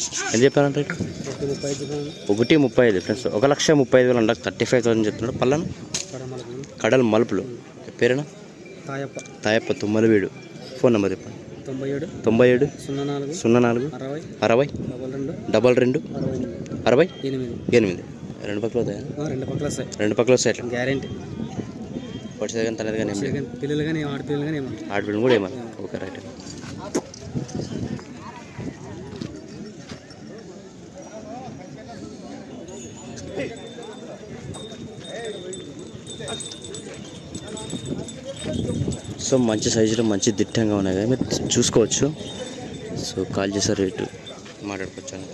ఎంత చెప్పారంట రేటు ఒకటి ముప్పై ఐదు ఫ్రెండ్స్. ఒక లక్ష ముప్పై ఐదు వేలు అంట. థర్టీ ఫైవ్ థౌసండ్ చెప్తున్నాడు. పళ్ళను కడల మలుపులు. పేరేనా? తాయప్ప. తాయప్ప తుమ్మలవీడు. ఫోన్ నెంబర్ చెప్పండి. తొంభై ఏడు. తొంభై ఏడు. సున్నా నాలుగు. సున్నా నాలుగు. అరవై. అరవై. డబల్ రెండు. డబల్ రెండు. అరవై. ఎనిమిది. ఎనిమిది. రెండు పక్కల రెండు పక్కల వస్తాయి. రెండు పక్కల వస్తాయి గ్యారెంటీ. పడిచేది కానీ తనది కానీ పిల్లలు కానీ ఆడపిల్లలు కానీ ఏమన్నా. ఆడపిల్లని కూడా ఏమన్నా? Okay right. సో మంచి సైజులో మంచి దిట్టంగా ఉన్నాయి కదా. మీరు చూసుకోవచ్చు. సో కాల్ చేసే రేటు మాట్లాడుకోవచ్చు